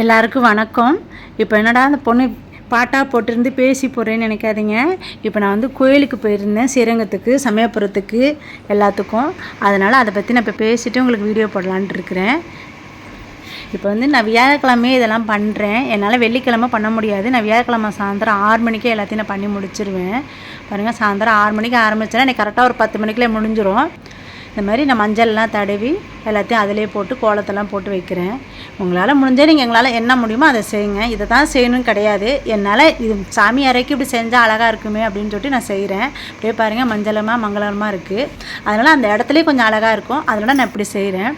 எல்லாருக்கும் வணக்கம். இப்போ என்னடா அந்த பொண்ணு பாட்டாக போட்டிருந்து பேசி போகிறேன்னு நினைக்காதீங்க. இப்போ நான் வந்து கோயிலுக்கு போயிருந்தேன் ஸ்ரீரங்கத்துக்கு சமயபுரத்துக்கு எல்லாத்துக்கும். அதனால் அதை பற்றி நான் இப்போ பேசிவிட்டு உங்களுக்கு வீடியோ போடலான்ட்டு இருக்கிறேன். இப்போ வந்து நான் வியாழக்கிழமையே இதெல்லாம் பண்ணுறேன் என்னால் வெள்ளிக்கிழமை பண்ண முடியாது. நான் வியாழக்கிழமை சாயந்தரம் ஆறு மணிக்கே எல்லாத்தையும் நான் பண்ணி முடிச்சிருவேன். பாருங்கள் சாயந்தரம் ஆறு மணிக்கு ஆரம்பிச்சேன்னா எனக்கு கரெக்டாக ஒரு பத்து மணிக்குள்ளே முடிஞ்சிடும் இந்த மாதிரி நான் மஞ்சள்லாம் தடவி எல்லாத்தையும் அதிலே போட்டு கோலத்தெல்லாம் போட்டு வைக்கிறேன். உங்களால் முடிஞ்சால் நீங்கள் எங்களால் என்ன முடியுமோ அதை செய்யுங்க. இதை தான் செய்யணும்னு கிடையாது. என்னால் இது சாமி அறைக்கு இப்படி செஞ்சால் அழகாக இருக்குமே அப்படின்னு சொல்லிட்டு நான் செய்கிறேன் அப்படியே பாருங்கள் மஞ்சளமாக மங்களமாக இருக்குது அதனால் அந்த இடத்துலையும் கொஞ்சம் அழகாக இருக்கும். அதனால் நான் இப்படி செய்கிறேன்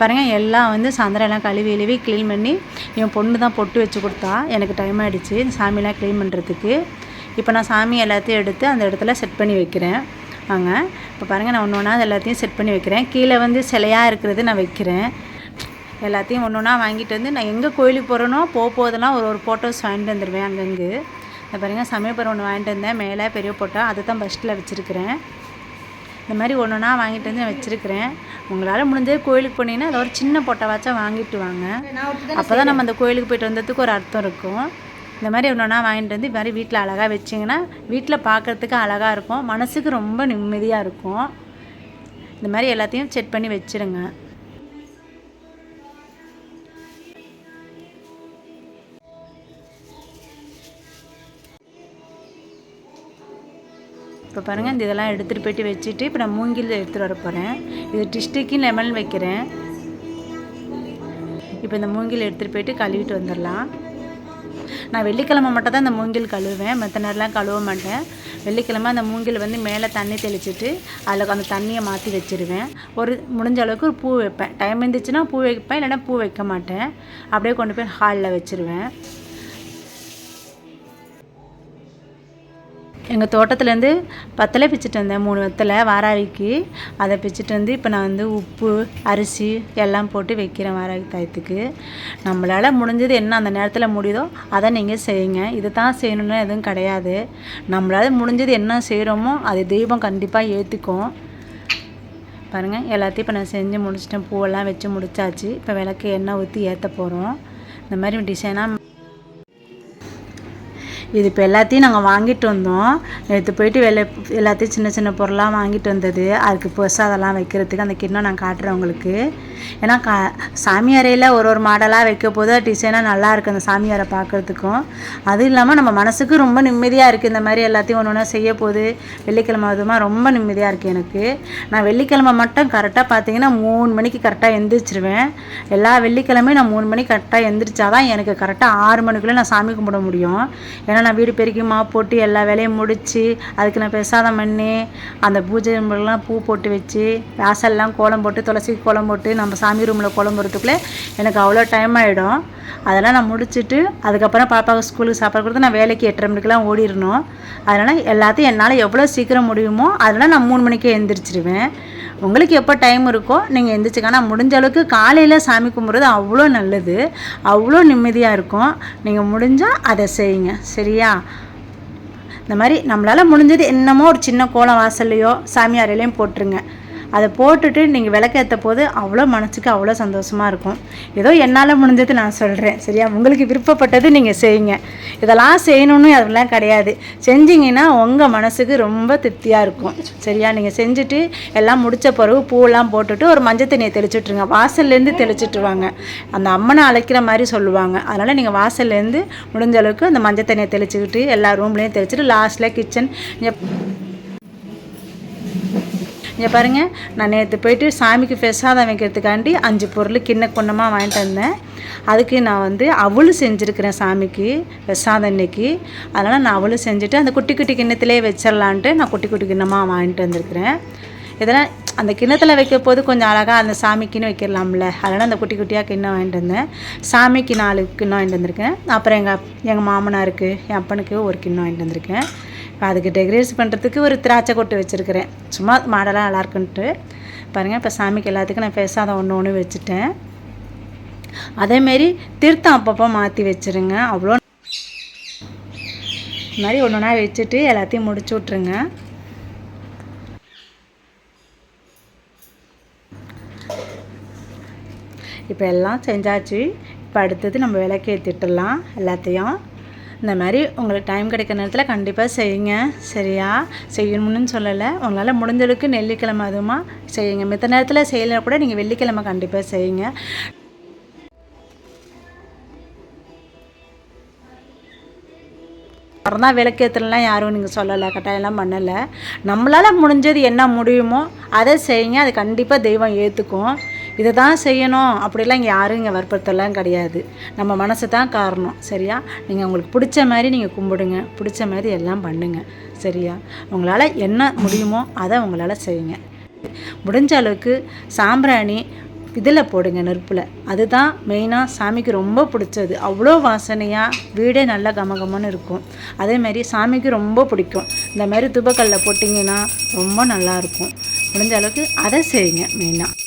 பாருங்கள் எல்லாம் வந்து சாயந்தரம் எல்லாம் கழுவி எழுவி க்ளீன் பண்ணி என் பொண்ணு தான் பொட்டு வச்சு கொடுத்தா. எனக்கு டைம் ஆகிடுச்சு சாமியெலாம் க்ளீன் பண்ணுறதுக்கு இப்போ நான் சாமி எல்லாத்தையும் எடுத்து அந்த இடத்துல செட் பண்ணி வைக்கிறேன். வாங்க. இப்போ பாருங்கள் நான் ஒன்று ஒன்றா எல்லாத்தையும் செட் பண்ணி வைக்கிறேன். கீழே வந்து சிலையாக இருக்கிறது நான் வைக்கிறேன். எல்லாத்தையும் ஒன்று ஒன்றா வாங்கிட்டு வந்து நான் எங்கே கோயிலுக்கு போகிறேனோ போக போதெல்லாம் ஒரு ஒரு ஃபோட்டோஸ் வாங்கிட்டு வந்துடுவேன் அங்கங்கே. இந்த பாருங்கள் சமயபுரம் ஒன்று வாங்கிட்டு வந்தேன். மேலே பெரிய ஃபோட்டோ அதை தான் ஃபஸ்ட்டில் வச்சுருக்கிறேன். இந்த மாதிரி ஒன்று ஒன்றா வாங்கிட்டு வந்து நான் வச்சுருக்கிறேன். உங்களால் முடிஞ்சது கோயிலுக்கு போனீங்கன்னா அதை ஒரு சின்ன பொட்டவாச்சும் வாங்கிட்டு வாங்க. அப்போ தான் நம்ம அந்த கோயிலுக்கு போயிட்டு வந்ததுக்கு ஒரு அர்த்தம் இருக்கும். இந்த மாதிரி ஒன்று ஒன்றா வாங்கிட்டு வந்து இது மாதிரி வீட்டில் அழகாக வச்சிங்கன்னா வீட்டில் பார்க்குறதுக்கு அழகாக இருக்கும். மனசுக்கு ரொம்ப நிம்மதியாக இருக்கும். இந்த மாதிரி எல்லாத்தையும் செட் பண்ணி வச்சுருங்க. இப்போ பாருங்கள் இந்த இதெல்லாம் எடுத்துகிட்டு போயிட்டு வச்சுட்டு இப்போ நான் மூங்கில் எடுத்துகிட்டு வர போகிறேன் இது டிஸ்டிக்கு லெமன் வைக்கிறேன். இப்போ இந்த மூங்கில் எடுத்துகிட்டு போயிட்டு கழுவிட்டு வந்துடலாம். நான் வெள்ளிக்கிழமை மட்டும் தான் இந்த மூங்கில் கழுவுவேன். மற்ற நேரம்லாம் கழுவ மாட்டேன். வெள்ளிக்கிழமை அந்த மூங்கில் வந்து மேலே தண்ணி தெளிச்சிட்டு அதில் அந்த தண்ணியை மாற்றி வச்சிருவேன். ஒரு முடிஞ்ச அளவுக்கு ஒரு பூ வைப்பேன். டைம் இருந்துச்சுன்னா பூ வைப்பேன் இல்லைன்னா பூ வைக்க மாட்டேன். அப்படியே கொண்டு போய் ஹாலில் வச்சுருவேன். எங்கள் தோட்டத்துலேருந்து பத்தலை பிச்சுட்டு வந்தேன் மூணு வத்தலை வாராவிக்கு. அதை பிச்சுட்டு வந்து இப்போ நான் வந்து உப்பு அரிசி எல்லாம் போட்டு வைக்கிறேன் வாராவி தாயத்துக்கு. நம்மளால் முடிஞ்சது என்ன அந்த நேரத்தில் முடியுதோ அதை நீங்கள் செய்யுங்க. இது தான் செய்யணும்னு எதுவும் கிடையாது. நம்மளால் முடிஞ்சது என்ன செய்கிறோமோ அது தெய்வம் கண்டிப்பாக ஏற்றுக்கும் பாருங்கள் எல்லாத்தையும் இப்போ நான் செஞ்சு முடிச்சிட்டேன். பூவெல்லாம் வச்சு முடிச்சாச்சு. இப்போ விளக்கு எண்ணெய் ஊற்றி ஏற்ற போகிறோம் இந்த மாதிரி டிசைனாக இது இப்போ எல்லாத்தையும் நாங்கள் வாங்கிட்டு வந்தோம். நேற்று போயிட்டு வெளில எல்லாத்தையும் சின்ன சின்ன பொருளாக வாங்கிட்டு வந்தது. அதுக்கு பிரசாதெல்லாம் வைக்கிறதுக்கு அந்த கிண்ணம் நான் காட்டுறேன் உங்களுக்கு. ஏன்னா கா சாமி அறையில் ஒரு ஒரு மாடலாக வைக்க போது டிசைனாக நல்லா இருக்குது அந்த சாமி அறை பார்க்குறதுக்கும் அதுவும் இல்லாமல் நம்ம மனசுக்கு ரொம்ப நிம்மதியாக இருக்குது இந்த மாதிரி எல்லாத்தையும் ஒன்று ஒன்றா செய்ய போது வெள்ளிக்கிழமை அதுமா ரொம்ப நிம்மதியாக இருக்குது எனக்கு. நான் வெள்ளிக்கிழமை மட்டும் கரெக்டாக பார்த்தீங்கன்னா மூணு மணிக்கு கரெக்டாக எந்திரிச்சிருவேன். எல்லா வெள்ளிக்கிழமையும் நான் மூணு மணிக்கு கரெக்டாக எந்திரிச்சாதான் எனக்கு கரெக்டாக ஆறு மணிக்குள்ளே நான் சாமி கும்பிட முடியும். ஏன்னா நான் வீடு பெருக்கி மாவு போட்டு எல்லா வேலையும் முடித்து அதுக்கு நான் பிரசாதம் பண்ணி அந்த பூஜை ரூம்லாம் பூ போட்டு வச்சு வாசல்லாம் கோலம் போட்டு துளசி கோலம் போட்டு நம்ம சாமி ரூமில் கோலம் போடுறதுக்குள்ளே எனக்கு அவ்வளோ டைம் ஆகிடும் அதெல்லாம் நான் முடிச்சுட்டு அதுக்கப்புறம் பாப்பாவுக்கு ஸ்கூலுக்கு சாப்பாடு கொடுத்து நான் வேலைக்கு எட்டரை மணிக்கெலாம் ஓடிடணும். அதனால் எல்லாத்தையும் என்னால் எவ்வளோ சீக்கிரம் முடியுமோ அதெல்லாம் நான் மூணு மணிக்கே எழுந்திரிச்சிருவேன் உங்களுக்கு எப்போ டைம் இருக்கோ நீங்கள் எந்திரிச்சுக்க முடிஞ்ச அளவுக்கு காலையில் சாமி கும்பிட்றது அவ்வளோ நல்லது. அவ்வளோ நிம்மதியாக இருக்கும். நீங்கள் முடிஞ்சால் அதை செய்யுங்க. சரியா? இந்த மாதிரி நம்மளால் முடிஞ்சது என்னமோ ஒரு சின்ன கோலம் வாசல்லையோ சாமி அறையிலையும் போட்டுருங்க. அதை போட்டுட்டு நீங்கள் விளக்கேற்ற போது அவ்வளோ மனசுக்கு அவ்வளோ சந்தோஷமாக இருக்கும். ஏதோ என்னால் முடிஞ்சது நான் சொல்கிறேன் சரியா? உங்களுக்கு விருப்பப்பட்டது நீங்கள் செய்யுங்க. இதெல்லாம் செய்யணும்னு அதெல்லாம் கிடையாது. செஞ்சீங்கன்னா உங்கள் மனசுக்கு ரொம்ப திருப்தியாக இருக்கும். சரியா? நீங்கள் செஞ்சுட்டு எல்லாம் முடித்த பிறகு பூவெல்லாம் போட்டுட்டு ஒரு மஞ்சள் தண்ணியை தெளிச்சுட்ருங்க. வாசல்லேருந்து தெளிச்சுட்டு வாங்க அந்த அம்மனை அழைக்கிற மாதிரி சொல்லுவாங்க. அதனால் நீங்கள் வாசல்லேருந்து முடிஞ்ச அளவுக்கு அந்த மஞ்சள் தண்ணியை தெளிச்சுக்கிட்டு எல்லா ரூம்லேயும் தெளிச்சுட்டு லாஸ்ட்டில் கிச்சன் இங்கே பாருங்கள் நான் நேற்று போயிட்டு சாமிக்கு பிரசாதம் வைக்கிறதுக்காண்டி அஞ்சு பொருள் கிண்ண குண்ணமாக வாங்கிட்டு வந்தேன். அதுக்கு நான் வந்து அவளும் செஞ்சுருக்கிறேன் சாமிக்கு பிரசாதம் இன்னைக்கு. அதனால் நான் அவளும் செஞ்சுட்டு அந்த குட்டி குட்டி கிண்ணத்திலே வச்சிடலான்ட்டு நான் குட்டி குட்டி கிண்ணமாக வாங்கிட்டு வந்திருக்கிறேன். இதெல்லாம் அந்த கிண்ணத்தில் வைக்க போது கொஞ்சம் அழகாக அந்த சாமிக்குன்னு வைக்கலாம்ல. அதனால் அந்த குட்டி குட்டியாக கிண்ணம் வாங்கிட்டு வந்தேன். சாமிக்கு நாலு கிண்ணம் வாங்கிட்டு வந்திருக்கேன். அப்புறம் எங்கள் எங்கள் மாமனாருக்கு என் அப்பனுக்கு ஒரு கிண்ணம் வாங்கிட்டு வந்திருக்கேன். இப்போ அதுக்கு டெக்கரேட் பண்ணுறதுக்கு ஒரு திராட்சை கொட்டு வச்சுருக்கிறேன். சும்மா மாடலாக நல்லா இருக்குன்ட்டு. பாருங்கள் இப்போ சாமிக்கு எல்லாத்துக்கும் நான் பேசாத ஒன்று ஒன்று வச்சுட்டேன். அதேமாரி திருத்தம் அப்பப்போ மாற்றி வச்சுருங்க. அவ்வளோ இந்த மாதிரி ஒன்று ஒன்றா வச்சுட்டு எல்லாத்தையும் முடிச்சு விட்ருங்க இப்போ எல்லாம் செஞ்சாச்சு. இப்போ அடுத்தது நம்ம விளக்கேற்றிட்டுலாம் எல்லாத்தையும் இந்த மாதிரி உங்களுக்கு டைம் கிடைக்கிற நேரத்தில் கண்டிப்பாக செய்யுங்க. சரியா? செய்யணும்னு சொல்லலை. உங்களால் முடிஞ்சளவுக்கு நெல்லிக்கிழமை அதுவுமா செய்யுங்க. மித்த நேரத்தில் செய்யலை கூட நீங்கள் வெள்ளிக்கிழமை கண்டிப்பாக செய்யுங்க. அப்புறம் தான் விளக்கேற்றலாம் யாரும் நீங்கள் சொல்லலை கட்டாயம்லாம் பண்ணலை. நம்மளால் முடிஞ்சது என்ன முடியுமோ அதை செய்யுங்க. அது கண்டிப்பாக தெய்வம் ஏற்றுக்கும் இதை தான் செய்யணும். அப்படிலாம் இங்கே யாரும் இங்கே வற்புறுத்தலாம் கிடையாது. நம்ம மனசு தான் காரணம். சரியா? நீங்கள் உங்களுக்கு பிடிச்ச மாதிரி நீங்கள் கும்பிடுங்க. பிடிச்ச மாதிரி எல்லாம் பண்ணுங்க. சரியா? உங்களால் என்ன முடியுமோ அதை உங்களால் செய்யுங்க. முடிஞ்ச அளவுக்கு சாம்பிராணி இதில் போடுங்க நெருப்பில். அதுதான் மெயினாக சாமிக்கு ரொம்ப பிடிச்சது. அவ்வளோ வாசனையாக வீடே நல்லா கமகமன்னு இருக்கும். அதேமாரி சாமிக்கு ரொம்ப பிடிக்கும். இந்த மாதிரி துபக்கல்ல போட்டிங்கன்னா ரொம்ப நல்லாயிருக்கும் முடிஞ்ச அளவுக்கு அதை செய்யுங்க மெயினாக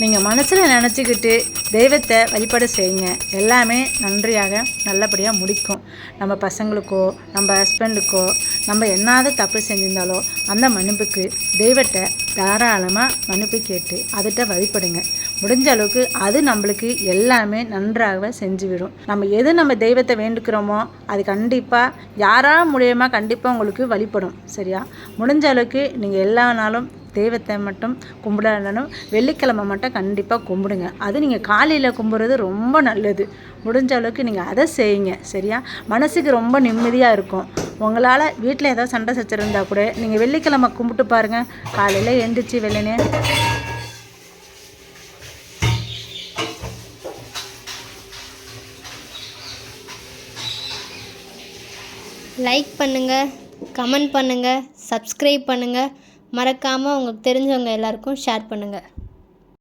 நீங்கள் மனசில் நினச்சிக்கிட்டு தெய்வத்தை வழிபாடு செய்யுங்க. எல்லாமே நன்றியாக நல்லபடியாக முடிக்கும். நம்ம பசங்களுக்கோ நம்ம ஹஸ்பண்டுக்கோ நம்ம என்னாத தப்பு செஞ்சிருந்தாலோ அந்த மன்னிப்புக்கு தெய்வத்தை தாராளமாக மன்னிப்பு கேட்டு அதுகிட்ட வழிபடுங்க. முடிஞ்ச அளவுக்கு அது நம்மளுக்கு எல்லாமே நன்றாக செஞ்சுவிடும். நம்ம எது நம்ம தெய்வத்தை வேண்டுக்கிறோமோ அது கண்டிப்பாக யாரா மூலியமாக கண்டிப்பாக உங்களுக்கு வழிபடும். சரியா? முடிஞ்ச அளவுக்கு நீங்கள் எல்லா நாளும் தெய்வத்தை மட்டும் கும்பிடணும் வெள்ளிக்கிழமை மட்டும் கண்டிப்பாக கும்பிடுங்க. அது நீங்கள் காலையில் கும்பிட்றது ரொம்ப நல்லது. முடிஞ்ச அளவுக்கு நீங்கள் அதை செய்யுங்க. சரியா? மனசுக்கு ரொம்ப நிம்மதியாக இருக்கும். உங்களால் வீட்டில் ஏதாவது சண்டை சச்சிருந்தால் கூட நீங்கள் வெள்ளிக்கிழமை கும்பிட்டு பாருங்கள் காலையில் எழுந்திரிச்சி வெள்ளனே லைக் பண்ணுங்கள் கமெண்ட் பண்ணுங்கள் சப்ஸ்கிரைப் பண்ணுங்கள் மறக்காமல் உங்களுக்கு தெரிஞ்சவங்க எல்லாருக்கும் ஷேர் பண்ணுங்கள்